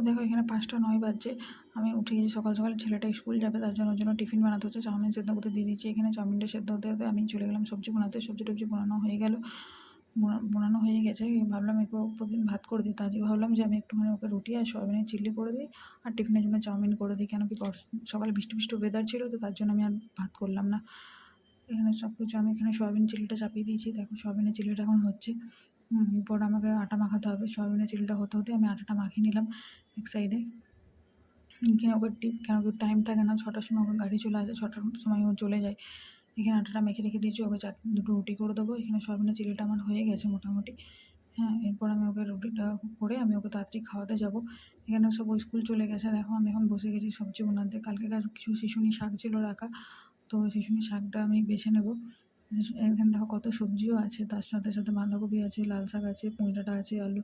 দেখো এখানে পাঁচটা নয় বাজছে। আমি উঠে গেছি সকাল সকাল ছেলেটা স্কুল যাবে, তার জন্য জন্য টিফিন বানাতে হচ্ছে। চাউমিন সেদ্ধ করতে দিয়ে দিচ্ছি। এখানে চাউমিনটা সেদ্ধ হতে হতে আমি চলে গেলাম সবজি বানাতে। সবজি টবজি বানানো হয়ে গেল। বোনা- বোনানো হয়ে গেছে। ভাবলাম একটু প্রতিদিন ভাত করে দিই। তাই ভাবলাম যে আমি একটুখানি ওকে রুটি আর সয়াবিনের চিল্লি করে দিই আর টিফিনের জন্য চাউমিন করে দিই। কেন কি সকালে বৃষ্টি বৃষ্টি ওয়েদার ছিল তো তার জন্য আমি আর ভাত করলাম না। এখানে সব কিছু আমি এখানে সয়াবিন চিলিটা চাপিয়ে দিয়েছি। দেখো সয়াবিনের চিলিটা এখন হচ্ছে। এরপর আমাকে আটা মাখাতে হবে। সয়াবিনের চিলিটা হতে হতে আমি আটাটা মাখিয়ে নিলাম এক সাইডে এখানে ওকে টিপ, কেন কি টাইম থাকে না, ছটার সময় ওকে গাড়ি চলে আসে, ছটার সময় ও চলে যায়। এখানে আটাটা মেখে রেখে দিয়েছি, ওকে চার দুটো রুটি করে দেবো। এখানে সয়াবিনের চিলিটা আমার হয়ে গেছে মোটামুটি। হ্যাঁ এরপর আমি ওকে রুটিটা করে আমি ওকে তাড়াতাড়ি খাওয়াতে যাব। এখানে সব ওই স্কুল চলে গেছে, দেখো আমি এখন বসে গেছি সবজি বানাতে। কালকেকার কিছু শিশুনি শাক ছিল রাখা, তো শিশুনি শাকটা আমি বেছে নেব। এখানে দেখো কত সবজিও আছে তার সাথে সাথে বাঁধাকপি আছে লাল শাক আছে পুঁই ডাঁটা আছে আলু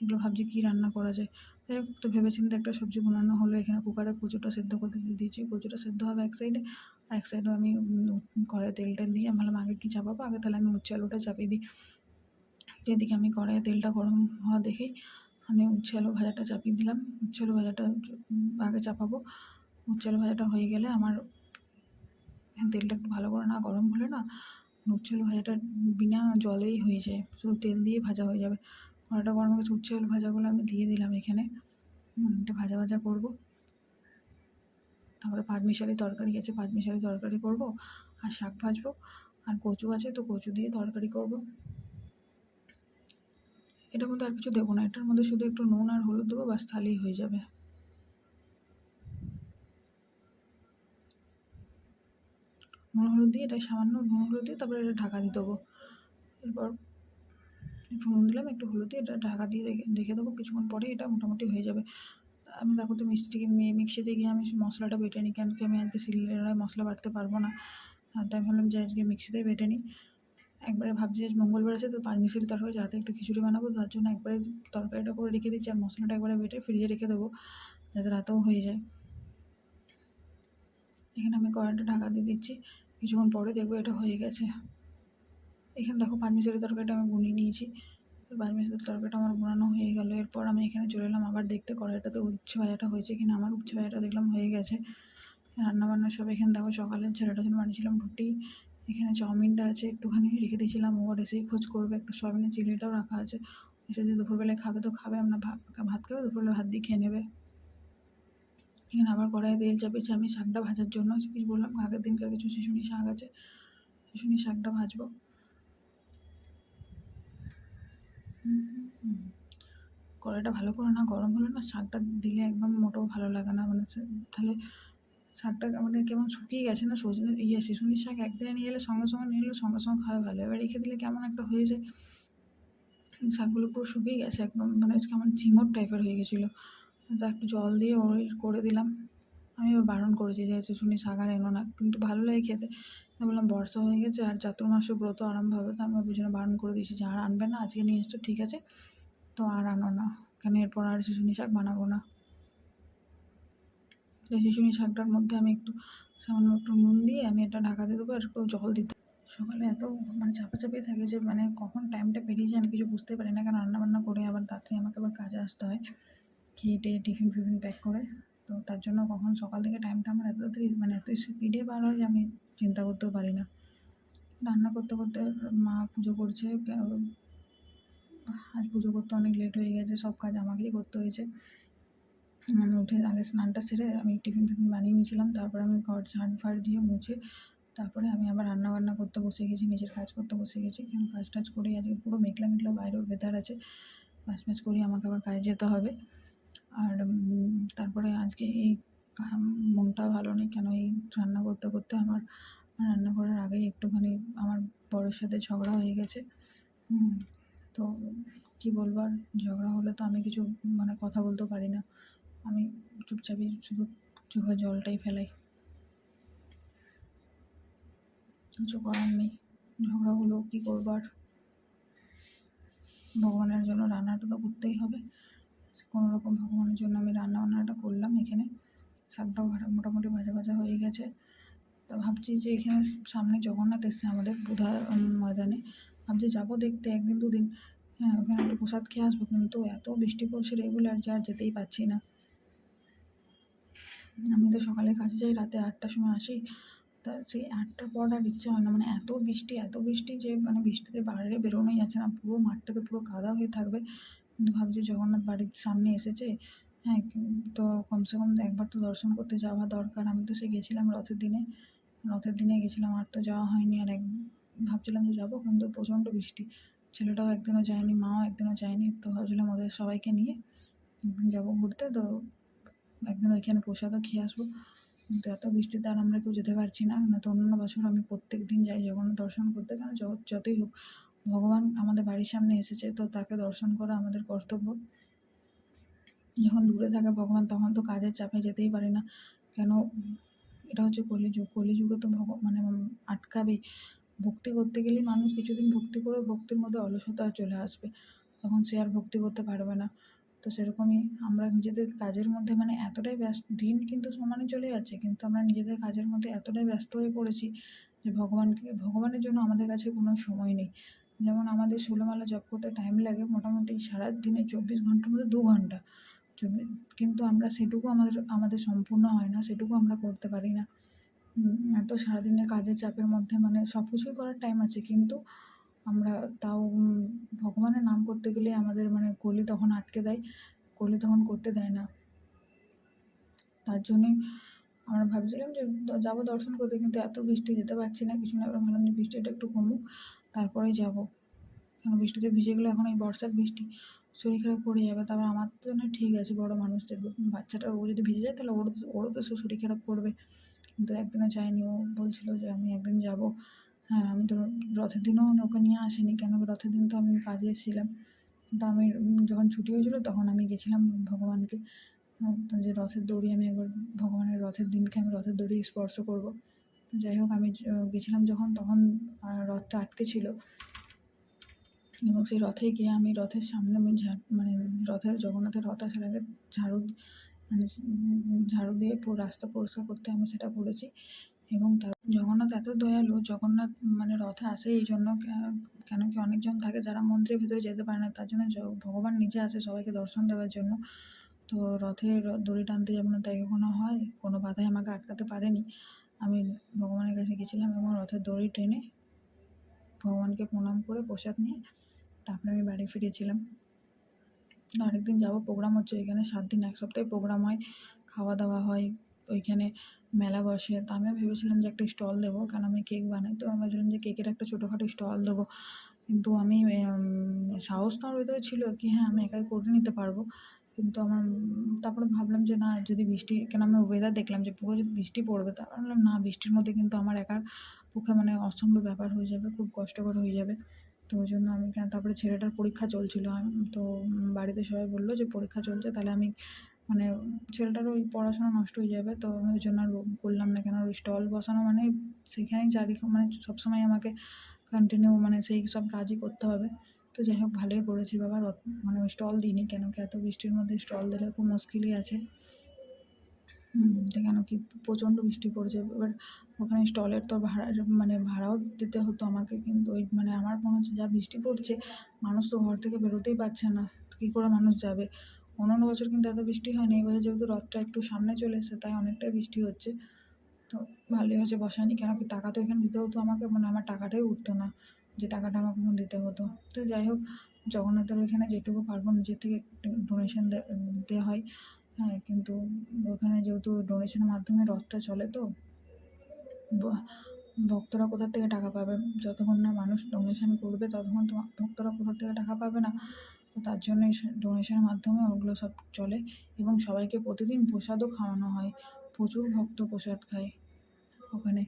এগুলো ভাবছি কী রান্না করা যায়। যাই হোক তো ভেবেচিন্তে একটা সবজি বানানো হলো এখানে কুকারে কচুটা সেদ্ধ করতে দিয়ে দিয়েছি কচুটা সেদ্ধ হবে এক সাইডে আর এক সাইডেও আমি উম, তেলটা দিয়ে আমি আগে কি চাপাবো আগে তাহলে আমি উচ্ছে আলুটা চাপিয়ে দিই। এদিকে আমি কড়াইয়ে তেলটা গরম হওয়া দেখেই আমি উচ্ছে আলু ভাজাটা চাপিয়ে দিলাম উচ্ছে আলু ভাজাটা আগে চাপাবো উচ্ছে আলু ভাজাটা হয়ে গেলে আমার তেলটা একটু ভালো করে না গরম হলে না উচ্ছে আলু ভাজাটা বিনা জলেই হয়ে যায়, শুধু তেল দিয়ে ভাজা হয়ে যাবে। কড়াটা গরম হয়ে উচ্ছে আলু ভাজাগুলো আমি দিয়ে দিলাম এখানে। এটা ভাজা ভাজা করব। তারপরে পাঁচমিশালি তরকারি আছে পাঁচমিশালি তরকারি করব আর শাক ভাজবো। আর কচু আছে তো কচু দিয়ে তরকারি করব। এটার মধ্যে আর কিছু দেবো না, এটার মধ্যে শুধু একটু নুন আর হলুদ দেবো বাস তাহলেই হয়ে যাবে। নুন হলুদ দিয়ে, এটা সামান্য নুন হলুদ দিয়ে তারপরে এটা ঢাকা দিয়ে দেবো। এরপর একটু নুন দিলাম, একটু হলুদ দিয়ে এটা ঢাকা দিয়ে রেখে রেখে দেবো। কিছুক্ষণ পরে এটা মোটামুটি হয়ে যাবে। আমি দেখো তো মিষ্টিকে মিক্সিতে গিয়ে আমি মশলাটা বেটে নিই, কেন কি আমি আজকে শিলের মশলা বাটতে পারব না। আর তাই ভাবলাম যে আজকে মিক্সিতেই বেটে নিই। একবারে ভাবছি আজ মঙ্গলবার আছে, তো পাঁচ মিশালি তরকারি রাতে একটু খিচুড়ি বানাবো, তার জন্য একবারে তরকারিটা করে রেখে দিচ্ছি আর মশলাটা একবারে বেটে ফ্রিজে রেখে দেবো, যাতে রাতেও হয়ে যায়। এখানে আমি কড়াইটা ঢাকা দিয়ে দিচ্ছি। কিছুক্ষণ পরে দেখব এটা হয়ে গেছে। এখানে দেখো পাঁচ মিশালি তরকারিটা আমি বুনিয়ে নিয়েছি। পাঁচ মিশালি তরকারিটা আমার বোনানো হয়ে গেল। এরপর আমি এখানে চলে এলাম আবার দেখতে কড়াইটাতে উচ্ছে ভাজাটা হয়েছে কিনা। আমার উচ্ছে ভাজাটা দেখলাম হয়ে গেছে। রান্নাবান্না সব এখানে দেখো সকালে ছেলেটার জন্য বানিয়েছিলাম রুটি, এখানে চাউমিনটা আছে, একটুখানি রেখে দিয়েছিলাম। ও আর এসেই খোঁজ করবে। একটু সয়াবিনের চিলিটাও রাখা আছে। এসে যদি দুপুরবেলায় খাবে তো খাবে। আমরা ভাত খাবে, দুপুরবেলা ভাত দিয়ে খেয়ে নেবে। এখানে আবার কড়াইয়ে তেল চাপিয়েছি আমি শাকটা ভাজার জন্য কিছু বললাম, আগের দিনকার কিছু শিশুনি শাক আছে, শিশুনি শাকটা ভাজবো। কড়াইটা ভালো করে না গরম হলে না শাকটা দিলে একদম মোটেও ভালো লাগে না মানে তাহলে শাকটা মানে কেমন শুকিয়ে গেছে না সজনে ইয়ে শিশুনির শাক একদিনে নিয়ে এলে সঙ্গে সঙ্গে নিয়ে এলে সঙ্গে সঙ্গে খাওয়া ভালো। এবার রেখে দিলে কেমন একটা হয়ে যায়, শাকগুলো পুরো শুকিয়ে গেছে, একদম মানে কেমন চিমট টাইপের হয়ে গেছিল। তো একটু জল দিয়ে ওই করে দিলাম। আমি বারণ করেছি যে শিশুনি শাক আর এনো না। কিন্তু ভালো লাগে খেতে। বললাম, বর্ষা হয়ে গেছে আর চাতুর্মাসে ব্রত আরম্ভ হবে। তো আমি জন্য বারণ করে দিয়েছি যে, আর আনবে না, আজকে নিয়ে এসছো, ঠিক আছে? তো আর আনো না। কেন এরপর আর শিশুনি শাক বানাবো না? শিশুনি শাকটার মধ্যে আমি একটু সামান্য একটু নুন দিয়ে আমি এটা ঢাকা দিয়ে দেবো আর একটু জল দিতে। সকালে এত মানে চাপাচাপি থাকে যে মানে কখন টাইমটা পেরিয়ে যায় আমি কিছু বুঝতে পারি না। কারণ রান্নাবান্না করে আবার তাড়াতাড়ি আমাকে আবার কাজে আসতে হয়। খেয়ে টেয়ে টিফিন ফিফিন প্যাক করে। তো তার জন্য কখন সকাল থেকে টাইমটা আমার এত মানে এত স্পিডে বার হয় যে আমি চিন্তা করতেও পারি না। রান্না করতে করতে মা পুজো করছে, আজ পুজো করতে অনেক লেট হয়ে গেছে, সব কাজ আমাকেই করতে হয়েছে। আমি উঠে আগে স্নানটা সেরে আমি টিফিন ফিফিন বানিয়ে নিয়েছিলাম, তারপরে আমি ঘর ঝাড় ফাড় দিয়ে মুছে, তারপরে আমি আবার রান্না বান্না করতে বসে গেছি, নিজের কাজ করতে বসে গেছি কেন কাজ টাজ করেই আজকে পুরো মেঘলা মেঘলা বাইরেও বেতার আছে, কাজ ফাজ করেই আমাকে আবার কাজে যেতে হবে। আর তারপরে আজকে এই মনটা ভালো নেই, কেন এই রান্না করতে করতে আমার, রান্না করার আগেই একটুখানি আমার বরের সাথে ঝগড়া হয়ে গেছে। তো কী বলব আর, ঝগড়া হলে তো আমি কিছু মানে কথা বলতেও পারি না। আমি চুপচাপই শুধু চোখে জলটাই ফেলাই। কিছু করার নেই, ঝগড়া হলেও কী করবার ভগবানের জন্য রান্নাটা তো করতেই হবে। কোনো রকম ভগবানের জন্য আমি রান্না বান্নাটা করলাম এখানে। শাকটাও মোটামুটি ভাজা ভাজা হয়ে গেছে। তা ভাবছি যে এখানে সামনে জগন্নাথ এসছে আমাদের বুধা ময়দানে। ভাবছি যাব দেখতে একদিন দুদিন। হ্যাঁ ওখানে একটু প্রসাদ খেয়ে আসব, কিন্তু এত বৃষ্টি পড়ছে রেগুলার যে আর যেতেই পারছি না। আমি তো সকালে কাজে যাই, রাতে আটটার সময় আসি। তা সেই আটটার পর আর ইচ্ছা হয় না। মানে এত বৃষ্টি এত বৃষ্টি যে মানে বৃষ্টিতে বাইরে বেরোনোই যাচ্ছে না। পুরো মাঠটাতে পুরো কাদা হয়ে থাকবে। কিন্তু ভাবছি জগন্নাথ বাড়ির সামনে এসেছে। হ্যাঁ তো কমসে কম একবার তো দর্শন করতে যাওয়া দরকার। আমি তো সে গেছিলাম রথের দিনে। রথের দিনে গেছিলাম, আর তো যাওয়া হয়নি। আর এক ভাবছিলাম যে যাব, কিন্তু প্রচণ্ড বৃষ্টি। ছেলেটাও একদিনও যায়নি, মাও একদিনও যায়নি। তো ভাবছিলাম ওদের সবাইকে নিয়ে একদিন যাব ঘুরতে। তো একদিন ওইখানে প্রসাদও খেয়ে আসব। কিন্তু এত বৃষ্টিতে আর আমরা কেউ যেতে পারছি না। না তো অন্য বছর আমি প্রত্যেক দিন যাই জগন্নাথ দর্শন করতে। কারণ যতই হোক। ভগবান আমাদের বাড়ির সামনে এসেছে, তো তাকে দর্শন করা আমাদের কর্তব্য। যখন দূরে থাকে ভগবান, তখন তো কাজের চাপে যেতেই পারি না। কেন? এটা হচ্ছে কলিযুগ। কলিযুগে তো ভগ মানে আটকাবেই ভক্তি করতে গেলেই মানুষ কিছুদিন ভক্তি করে ভক্তির মধ্যে অলসতা চলে আসবে। তখন সে আর ভক্তি করতে পারবে না। তো সেরকমই আমরা নিজেদের কাজের মধ্যে মানে এতটাই ব্যস্ত, দিন কিন্তু সমানে চলে যাচ্ছে, কিন্তু আমরা নিজেদের কাজের মধ্যে এতটাই ব্যস্ত হয়ে পড়েছি যে ভগবানকে, ভগবানের জন্য আমাদের কাছে কোনো সময় নেই। যেমন আমাদের ষোলোমালা জপ করতে টাইম লাগে মোটামুটি সারা দিনে চব্বিশ ঘণ্টার মধ্যে দু ঘণ্টা। কিন্তু আমরা সেটুকু আমাদের আমাদের সম্পূর্ণ হয় না, সেটুকু আমরা করতে পারি না। এত সারাদিনে কাজের চাপের মধ্যে মানে সব কিছুই করার টাইম আছে, কিন্তু আমরা তাও ভগবানের নাম করতে গেলে আমাদের মানে কলি তখন আটকে দেয়, কলি তখন করতে দেয় না। তার জন্যই আমরা ভাবছিলাম যে, যাব দর্শন করতে, কিন্তু এত বৃষ্টি যেতে পারছি না, কিছু না ভাবলাম যে বৃষ্টিটা একটু কমুক। তারপরে যাব। কেন বৃষ্টিতে ভিজে গেলে এখন এই বর্ষার বৃষ্টি শরীর খারাপ পড়ে যাবে, তারপর আমার তো না ঠিক আছে বড় মানুষদের, বাচ্চাটা ও যদি ভিজে যায় তাহলে ওর, ওরও তো শরীর খারাপ করবে। কিন্তু একদিনও যায়নি, ও বলছিল যে আমি একদিন যাব। হ্যাঁ আমি তো রথের দিনও ওকে নিয়ে আসিনি, কেন রথের দিন তো আমি কাজে এসেছিলাম। কিন্তু আমি যখন ছুটি হয়েছিল তখন আমি গেছিলাম ভগবানকে যে রথের দড়ি আমি একবার, ভগবানের রথের দিনকে আমি রথের দড়ি স্পর্শ করব। যাই হোক, আমি গেছিলাম যখন, তখন রথটা আটকে ছিল। এবং সেই রথে গিয়ে আমি রথের সামনে আমি মানে রথের, জগন্নাথের রথ আসার আগে ঝাড়ু মানে ঝাড়ু দিয়ে রাস্তা পরিষ্কার করতে আমি সেটা করেছি। এবং তার, জগন্নাথ এত দয়ালু, জগন্নাথ মানে রথে আসে এই জন্য কেন কি অনেকজন থাকে যারা মন্দিরের ভেতরে যেতে পারে না, তার জন্য ভগবান নিজে আসে সবাইকে দর্শন দেওয়ার জন্য। তো রথের দড়ি টানতে যাব না তাই কখনো হয়, কোনো বাধাই আমাকে আটকাতে পারেনি। আমি ভগবানের কাছে গেছিলাম এবং রথের দড়ি টেনে ভগবানকে প্রণাম করে প্রসাদ নিয়ে তারপরে আমি বাড়ি ফিরেছিলাম। আরেকদিন যাব, প্রোগ্রাম হচ্ছে ওইখানে সাত দিন, এক সপ্তাহে প্রোগ্রাম হয়, খাওয়া দাওয়া হয়, ওইখানে মেলা বসে। তো আমিও ভেবেছিলাম যে একটা স্টল দেবো, কারণ আমি কেক বানাই। তো আমি ভাবছিলাম যে কেকের একটা ছোটোখাটো স্টল দেবো। কিন্তু আমি সাহস তো আমার ভিতরে ছিল কি হ্যাঁ আমি একাই করে নিতে পারব। কিন্তু আমার তারপরে ভাবলাম যে না, যদি বৃষ্টি, কেন আমি ওয়েদার দেখলাম যে পুরো যদি বৃষ্টি পড়বে, তা ভাবলাম না, বৃষ্টির মধ্যে কিন্তু আমার একার পক্ষে মানে অসম্ভব ব্যাপার হয়ে যাবে, খুব কষ্টকর হয়ে যাবে। তো ওই জন্য আমি তারপরে ছেলেটার পরীক্ষা চলছিল তো বাড়িতে সবাই বলল যে পরীক্ষা চলছে, তাহলে আমি মানে ছেলেটার ওই পড়াশোনা নষ্ট হয়ে যাবে, তো আমি ওই জন্য আর করলাম না, কেন ওই স্টল বসানো মানে সেখানেই চারি মানে সবসময় আমাকে কন্টিনিউ মানে সেই সব কাজই করতে হবে। তো যাই হোক, ভালোই করেছি বাবা। মানে স্টল দিইনি কেন কি এত বৃষ্টির মধ্যে স্টল দিলে খুব মুশকিলই আছে। কেন কি প্রচণ্ড বৃষ্টি পড়েছে। এবার ওখানে স্টলের তো ভাড়া মানে ভাড়াও দিতে হতো আমাকে, কিন্তু ওই মানে আমার মনে হচ্ছে যা বৃষ্টি পড়ছে, মানুষ তো ঘর থেকে বেরোতেই পারছে না। কী করে মানুষ যাবে? অন্যান্য বছর কিন্তু এত বৃষ্টি হয়নি, এই বছর যেহেতু রথটা একটু সামনে চলে এসেছে, তাই অনেকটাই বৃষ্টি হচ্ছে। তো ভালোই হয়েছে, বসায়নি কেন কি টাকা তো এখানে দিতে হতো আমাকে মানে আমার টাকাটাই উঠতো না। যে টাকাটা আমাকে এখন দিতে হতো। তো যাই হোক, জগন্নাথের ওইখানে যেটুকু পারব নিজের থেকে ডোনেশন দেওয়া হয়। হ্যাঁ কিন্তু ওখানে যেহেতু ডোনেশনের মাধ্যমে রথটা চলে তো ভক্তরা কোথা থেকে টাকা পাবে? যতক্ষণ না মানুষ ডোনেশন করবে, ততক্ষণ তো ভক্তরা কোথা থেকে টাকা পাবে না। তো তার জন্যই ডোনেশনের মাধ্যমে ওগুলো সব চলে এবং সবাইকে প্রতিদিন প্রসাদও খাওয়ানো হয়। প্রচুর ভক্ত প্রসাদ খায় ওখানে।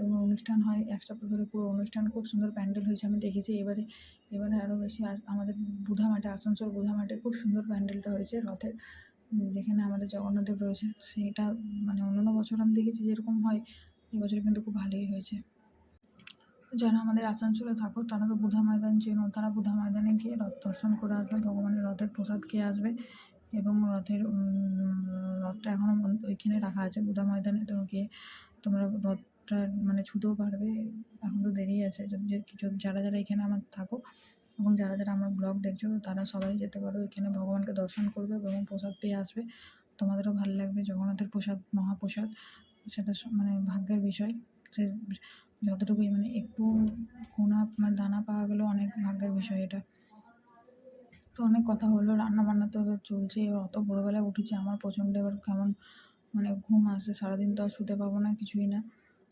এবং অনুষ্ঠান হয়, এক সপ্তাহ ধরে পুরো অনুষ্ঠান, খুব সুন্দর প্যান্ডেল হয়েছে, আমি দেখেছি। এবারে এবারে আরও বেশি আমাদের বুধা মাঠে আসানসোল বুধা মাঠে খুব সুন্দর প্যান্ডেলটা হয়েছে, রথের। যেখানে আমাদের জগন্নাথদেব রয়েছে সেটা মানে অন্যান্য বছর আমি দেখেছি যেরকম হয়, এবছর কিন্তু খুব ভালোই হয়েছে। যারা আমাদের আসানসোলে থাকো, তারা তো বুধা ময়দান চেনো, তারা বুধা ময়দানে গিয়ে রথ দর্শন করে আসবে, ভগবানের রথের প্রসাদ খেয়ে আসবে এবং রথের রথটা এখনও ওইখানে রাখা আছে বুধা ময়দানে, তো গিয়ে তোমরা রথটা মানে ছুতেও পারবে, এখন তো দেরি আছে। যদি যারা যারা এখানে আমার থাকো, এবং যারা যারা আমার ব্লগ দেখছ তারা সবাই যেতে পারো এখানে। ভগবানকে দর্শন করবে এবং প্রসাদ পেয়ে আসবে। তোমাদেরও ভালো লাগবে জগন্নাথের প্রসাদ, মহাপ্রসাদ। সেটা মানে ভাগ্যের বিষয়। সে, যতটুকুই মানে একটু কোনা মানে দানা পাওয়া গেলেও অনেক ভাগ্যের বিষয় এটা। তো অনেক কথা হলো রান্না বান্না তো এবার চলছে। এবার অত ভোরবেলায় উঠেছি, আমার প্রচণ্ড এবার কেমন মানে ঘুম আসে সারাদিন তো আর শুতে পাবো না, কিছুই না।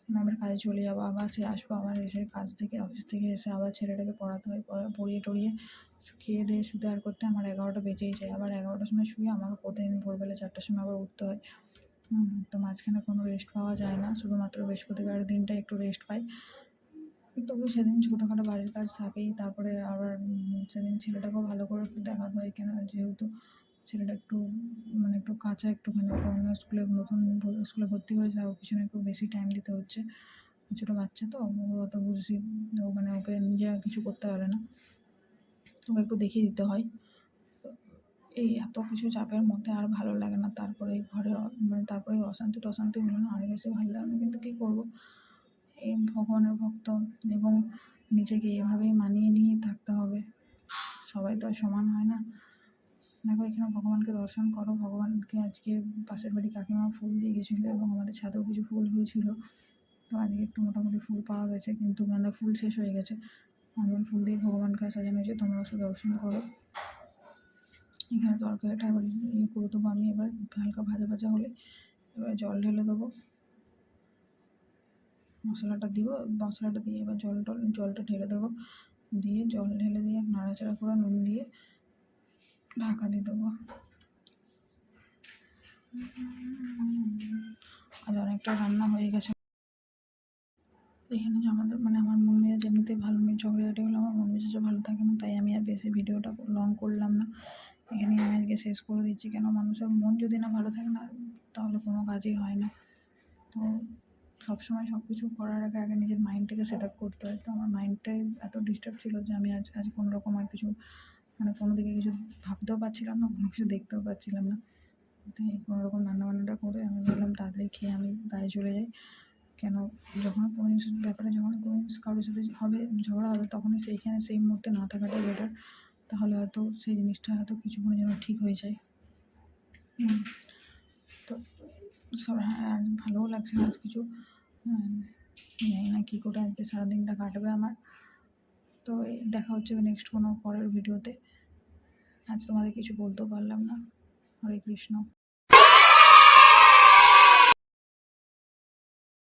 না আবার কাজে চলে যাব, আবার সে আসব আবার এসে কাজ থেকে অফিস থেকে এসে আবার ছেলেটাকে পড়াতে হয়, পড়া- পড়িয়ে টড়িয়ে খেয়ে দিয়ে শুতে আর করতে আমার এগারোটা বেজেই যায়। আবার এগারোটার সময় শুয়ে আমাকে প্রতিদিন ভোরবেলা চারটার সময় আবার উঠতে হয়। তো মাঝখানে কোনো রেস্ট পাওয়া যায় না, শুধুমাত্র বৃহস্পতিবার দিনটা একটু রেস্ট পাই। তবু সেদিন ছোটোখাটো বাড়ির কাজ থাকেই, তারপরে আবার সেদিন ছেলেটাকেও ভালো করে দেখাতে হয় কেন, যেহেতু ছেলেটা একটু মানে একটু কাঁচা একটুখানি অন্য স্কুলে নতুন স্কুলে ভর্তি করেছে, আর ওর পিছনে একটু বেশি টাইম দিতে হচ্ছে। ছোটো বাচ্চা তো অত বুঝি ও মানে ওকে নিজে কিছু করতে পারে না। ওকে একটু দেখিয়ে দিতে হয়। এই এত কিছু চাপের মধ্যে আর ভালো লাগে না, তারপরে এই ঘরে মানে তারপরে অশান্তি টশান্তি হলো না আরও বেশি ভালো লাগে না কিন্তু কী করব? এই ভগবানের ভক্ত এবং নিজেকে এভাবেই মানিয়ে নিয়ে থাকতে হবে। সবাই তো আর সমান হয় না। দেখো, এখানে ভগবানকে দর্শন করো। ভগবানকে আজকে পাশের বাড়ি কাকিমা ফুল দিয়ে গেছিল এবং আমাদের ছাদেও কিছু ফুল হয়েছিল। তো আজকে একটু মোটামুটি ফুল পাওয়া গেছে, কিন্তু গাঁদা ফুল শেষ হয়ে গেছে। নর্মাল ফুল দিয়ে ভগবানকে সাজানো হয়েছে, তোমরা শুধু দর্শন করো। এখানে তরকারিটা এবার ইয়ে করে দেবো আমি, এবার হালকা ভাজা ভাজা হলে এবার জল ঢেলে দেবো। মশলাটা দিব, মশলাটা দিয়ে এবার জল টল, জলটা ঢেলে দেবো। দিয়ে জল ঢেলে দিয়ে নাড়াচাড়া করে নুন দিয়ে ঢাকা দিয়ে দেবো। আর অনেকটা রান্না হয়ে গেছে। এখানে যে আমাদের মানে আমার মন মেজাজ এমনিতেই ভালো নেই, ঝগড়াঝাটি হলে আমার মন মেজাজও ভালো থাকে না, তাই আমি আর বেশি ভিডিওটা লং করলাম না। এখানেই আমি আজকে শেষ করে দিচ্ছি, কেন মানুষের মন যদি না ভালো থাকে না, তাহলে কোনো কাজই হয় না। তো সবসময় সব কিছু করার আগে আগে নিজের মাইন্ডটাকে সেট আপ করতে হয়। তো আমার মাইন্ডটাই এত ডিস্টার্ব ছিল যে আমি আজ আজ কোনো রকম আর কিছু মানে কোনো দিকে কিছু ভাবতেও পারছিলাম না, কোনো কিছু দেখতেও পাচ্ছিলাম না। কোনো রকম রান্নাবান্নাটা করে আমি বললাম তাড়াতাড়ি খেয়ে আমি গায়ে চলে যাই। কেন? যখন কোনো জিনিসের ব্যাপারে যখন কোনো জিনিস কারোর সাথে হবে, ঝগড়া হবে, তখনই সেইখানে সেই মুহূর্তে না থাকাটাই বেটার তাহলে হয়তো সেই জিনিসটা হয়তো কিছুক্ষণের জন্য ঠিক হয়ে যায়। তো সব হ্যাঁ ভালোও লাগছে আজ কিছু। জানি না কী করে আজকে সারাদিনটা কাটবে আমার। তো দেখা হচ্ছে নেক্সট কোনো পরের ভিডিওতে আজ তোমাদের কিছু বলতেও পারলাম না। হরে কৃষ্ণ।